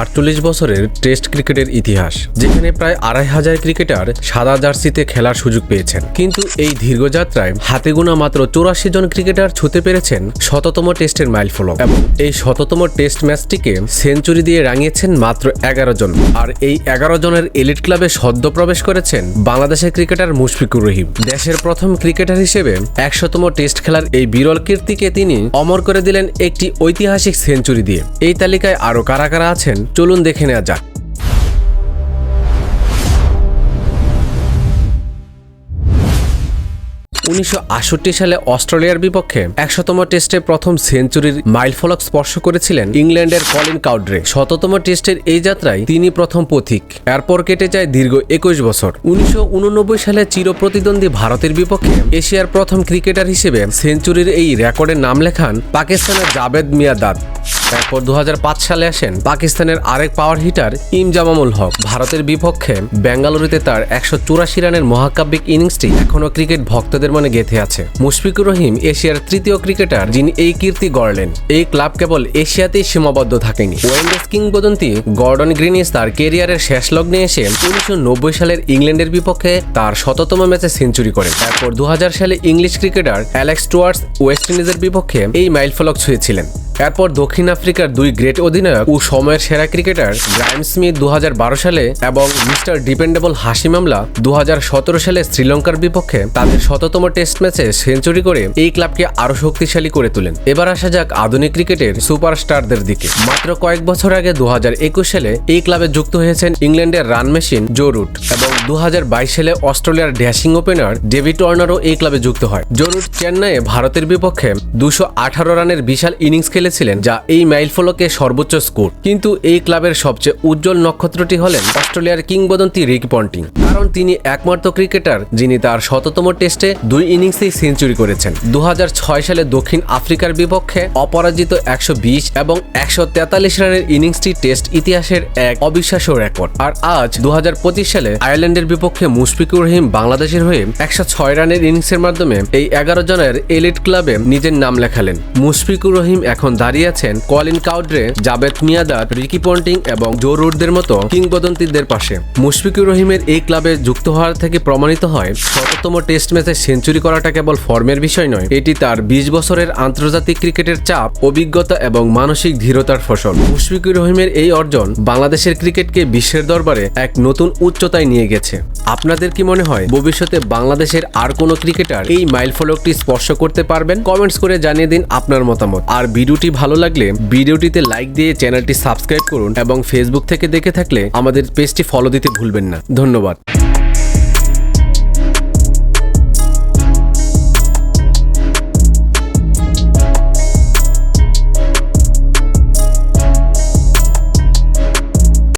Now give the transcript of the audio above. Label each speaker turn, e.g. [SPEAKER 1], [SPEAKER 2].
[SPEAKER 1] আটচল্লিশ বছরের টেস্ট ক্রিকেটের ইতিহাস, যেখানে প্রায় আড়াই হাজার ক্রিকেটার সাদা জার্সিতে খেলার সুযোগ পেয়েছেন। কিন্তু এই দীর্ঘযাত্রায় হাতে গোনা মাত্র চৌরাশি জন ক্রিকেটার ছুতে পেরেছেন শততম টেস্টের মাইল ফলক এবং এই শততম টেস্ট ম্যাচটিকে সেঞ্চুরি দিয়ে রাঙিয়েছেন মাত্র এগারো জন। আর এই এগারো জনের এলিট ক্লাবে সদ্য প্রবেশ করেছেন বাংলাদেশের ক্রিকেটার মুশফিকুর রহিম। দেশের প্রথম ক্রিকেটার হিসেবে একশোতম টেস্ট খেলার এই বিরল কীর্তিকে তিনি অমর করে দিলেন একটি ঐতিহাসিক সেঞ্চুরি দিয়ে। এই তালিকায় আরও কারা কারা আছেন চলুন দেখে নেওয়া যাক। উনিশশো আটষট্টি সালে অস্ট্রেলিয়ার বিপক্ষে একশতম টেস্টে প্রথম সেঞ্চুরির মাইলফলক স্পর্শ করেছিলেন ইংল্যান্ডের কলিন কাউড্রে। শততম টেস্টের এই যাত্রায় তিনি প্রথম পথিক। এরপর কেটে যায় দীর্ঘ একুশ বছর। উনিশশো উননব্বই সালে চিরপ্রতিদ্বন্দ্বী ভারতের বিপক্ষে এশিয়ার প্রথম ক্রিকেটার হিসেবে সেঞ্চুরির এই রেকর্ডের নাম লেখান পাকিস্তানের জাবেদ মিয়াদাদ। তারপর দু হাজার পাঁচ সালে আসেন পাকিস্তানের আরেক পাওয়ার হিটার ইমজামামুল হক। ভারতের বিপক্ষে বেঙ্গালুরুতে তার একশো চুরাশি রানের মহাকাব্যিক ইনিংসটি এখনও ক্রিকেট ভক্তদের মনে গেঁথে আছে। মুশফিকুর রহিম এশিয়ার তৃতীয় ক্রিকেটার, যিনি এই কীর্তি গড়লেন। এই ক্লাব কেবল এশিয়াতেই সীমাবদ্ধ থাকেনি। ওয়েন্ডেস কিংবদন্তি গর্ডন গ্রিনিস তার কেরিয়ারের শেষ লগ্নে এসে উনিশশো নব্বই সালের ইংল্যান্ডের বিপক্ষে তার শততম ম্যাচে সেঞ্চুরি করেন। তারপর দু হাজার সালে English cricketer Alex Tudor West ইন্ডিজের বিপক্ষে এই মাইলফলক ছুঁয়েছিলেন। এরপর দক্ষিণ আফ্রিকার দুই গ্রেট অধিনায়ক ও সময়ের সেরা ক্রিকেটার গ্রাইম স্মিথ দু হাজার বারো সালে এবং মিস্টার ডিপেন্ডেবল হাসি মামলা দু হাজার সতেরো সালে শ্রীলঙ্কার বিপক্ষে তাদের শততম টেস্ট ম্যাচে সেঞ্চুরি করে এই ক্লাবকে আরও শক্তিশালী করে তোলেন। এবার আসা যাক আধুনিক ক্রিকেটের সুপারস্টারদের দিকে। মাত্র কয়েক বছর আগে দু হাজার একুশ সালে এই ক্লাবে যুক্ত হয়েছেন ইংল্যান্ডের রান মেশিন জো রুট এবং দু হাজার বাইশ সালে অস্ট্রেলিয়ার ড্যাশিং ওপেনার ডেভিড ওয়ার্নারও এই ক্লাবে যুক্ত হয়। জো রুট চেন্নাইয়ে ভারতের বিপক্ষে দুশো রানের বিশাল ইনিংস খেলেছিলেন, যা এই মাইলফলকে সর্বোচ্চ স্কোর। কিন্তু এই ক্লাবের সবচেয়ে উজ্জ্বল নক্ষত্রটি হলেন অস্ট্রেলিয়ার কিংবদন্তি রিক পন্টিং। কারণ তিনি একমাত্র ক্রিকেটার যিনি তার শততম টেস্টে দুই ইনিংসেই সেঞ্চুরি করেছেন। দু সালে দক্ষিণ আফ্রিকার বিপক্ষে অপরাজিত একশো এবং একশো রানের ইনিংসটি টেস্ট ইতিহাসের এক অবিশ্বাস্য রেকর্ড। আর আজ দু হাজার পঁচিশ সালে আয়ারল্যান্ডের বিপক্ষে মুশফিকুর রহিম বাংলাদেশের হয়ে একশো ছয় রানের ইনিংসের মাধ্যমে এই এগারো জনের এলিট ক্লাবে নিজের নাম লেখালেন। মুশফিকুর রহিম এখন দাঁড়িয়ে আছেন Colin Cowdrey, Javed Miandad, Ricky Ponting এবং জো রুডদের মতো কিংবদন্তিদের পাশে। মুশফিকুর রহিমের এই ক্লাবে যুক্ত হওয়ার থেকে প্রমাণিত হয়, শততম টেস্ট ম্যাচে সেঞ্চুরি করাটা কেবল ফর্মের বিষয় নয়, এটি তার বিশ বছরের আন্তর্জাতিক ক্রিকেটের চাপ, অভিজ্ঞতা এবং মানসিক ধীরতার ফসল। মুশফিকুর রহিমের এই অর্জন বাংলাদেশের ক্রিকেটকে বিশ্বের দরবারে এক নতুন উচ্চতায় নিয়ে গেছে। আপনাদের কি মনে হয় ভবিষ্যতে বাংলাদেশের আর কোনো ক্রিকেটার এই মাইল ফলকটি স্পর্শ করতে পারবেন? কমেন্টস করে জানিয়ে দিন আপনার মতামত। আর ভিডিওটি ভালো লাগলে ভিডিওটিতে লাইক দিয়ে চ্যানেলটি সাবস্ক্রাইব করুন এবং ফেসবুক থেকে দেখে থাকলে আমাদের পেজটি ফলো দিতে ভুলবেন না। ধন্যবাদ।